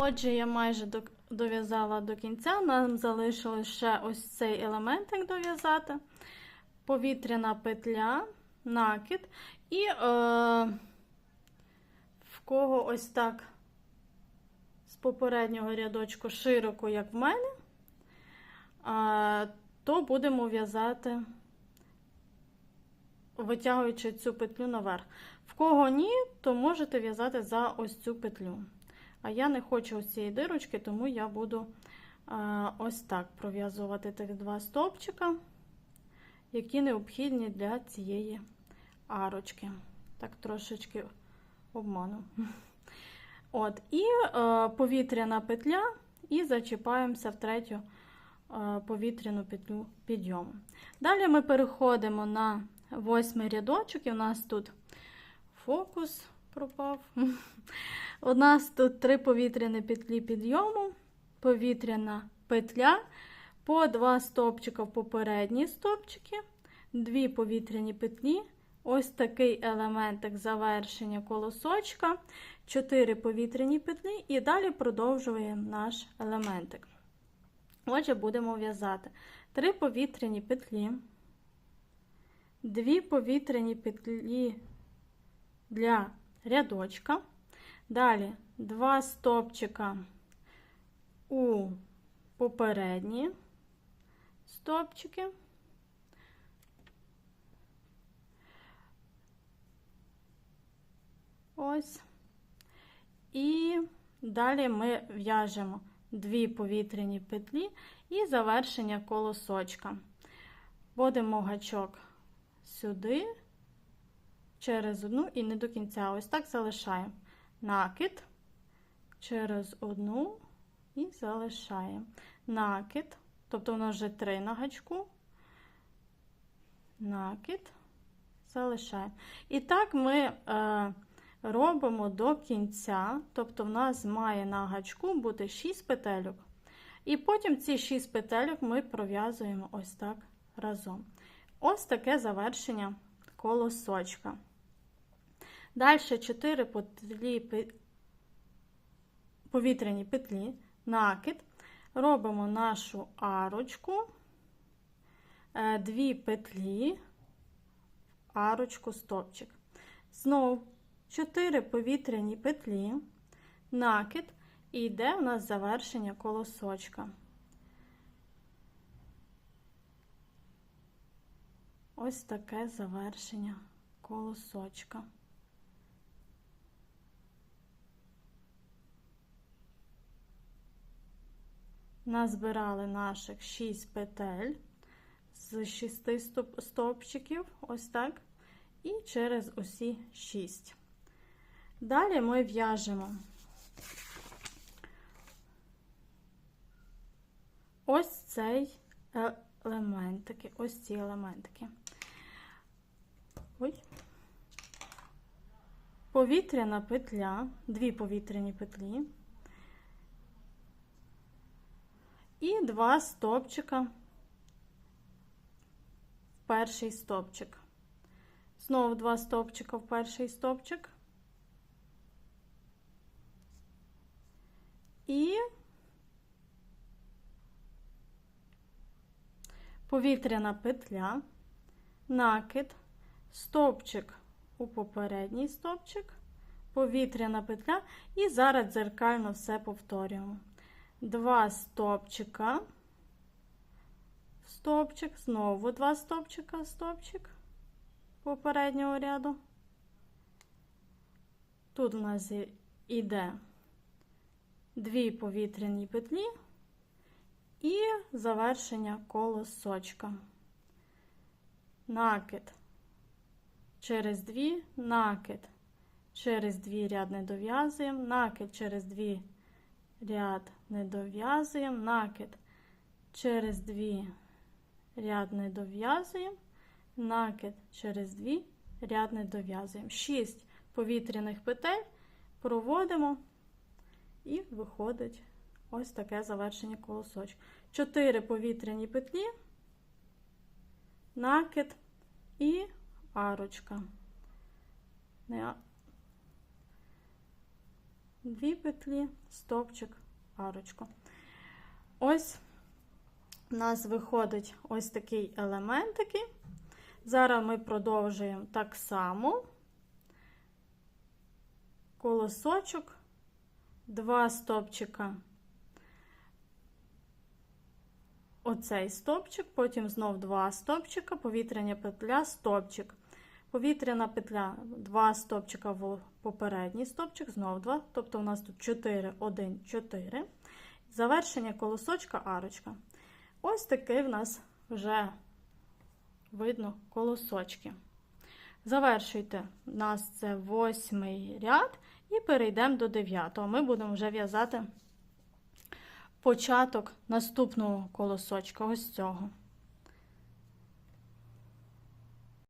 Отже, я майже дов'язала до кінця. Нам залишилось ще ось цей елементик дов'язати. Повітряна петля, накид. І е, в кого ось так з попереднього рядочку широко, як в мене, е, то будемо в'язати, витягуючи цю петлю наверх. В кого ні, то можете в'язати за ось цю петлю. А я не хочу ось цієї дирочки, тому я буду а, ось так пров'язувати тих два стовпчика, які необхідні для цієї арочки. Так, трошечки обману. От, І е, повітряна петля, і зачіпаємося в третю е, повітряну петлю підйому. Далі ми переходимо на восьмий рядочок, і у нас тут фокус пропав. У нас тут три повітряні петлі підйому, повітряна петля, по два стовпчика в попередні стовпчики, дві повітряні петлі, ось такий елементик завершення колосочка, чотири повітряні петлі, і далі продовжуємо наш елементик. Отже, будемо в'язати три повітряні петлі, дві повітряні петлі для рядочка. Далі два стопчика у попередні стопчики. Ось. І далі ми в'яжемо дві повітряні петлі і завершення колосочка. Вводимо гачок сюди, через одну і не до кінця. Ось так залишаємо накид через одну і залишаємо. Накид, тобто у нас вже три на гачку, накид, залишаємо. І так ми е, робимо до кінця, тобто в нас має на гачку бути 6 петельок. І потім ці 6 петельок ми пров'язуємо ось так разом. Ось таке завершення колосочка. Далі 4 петлі, повітряні петлі, накид. Робимо нашу арочку, 2 петлі, арочку, стопчик. Знову 4 повітряні петлі, накид, і йде у нас завершення колосочка. Ось таке завершення колосочка. Назбирали наших 6 петель з 6 стовпчиків, ось так, і через усі 6. Далі ми в'яжемо ось цей елементики, ось ці елементики. Ой. Повітряна петля, дві повітряні петлі. І два стопчика в перший стопчик. Знову два стопчика в перший стопчик. І повітряна петля, накид, стопчик у попередній стопчик, повітряна петля, і зараз дзеркально все повторюємо. Два стопчика, стопчик, знову два стопчика, стопчик попереднього ряду. Тут у нас іде дві повітряні петлі і завершення колосочка. Накид через дві, накид через дві ряд не дов'язуємо, накид через дві ряд не дов'язуємо, накид через дві ряд не дов'язуємо, накид через дві ряд не дов'язуємо. Шість повітряних петель проводимо і виходить ось таке завершення колосочка. Чотири повітряні петлі, накид і арочка. Дві петлі, стовпчик, арочку. Ось у нас виходить ось такий елементики. Зараз ми продовжуємо так само колосочок, два стовпчика. Оцей стовпчик, потім знов два стовпчика, повітряна петля, стовпчик. Повітряна петля, два стовпчика в попередній стовпчик, знов два. Тобто у нас тут 4, 1, 4. Завершення колосочка, арочка. Ось такий в нас вже видно колосочки. Завершуйте. У нас це восьмий ряд, і перейдемо до дев'ятого. Ми будемо вже в'язати початок наступного колосочка, ось цього.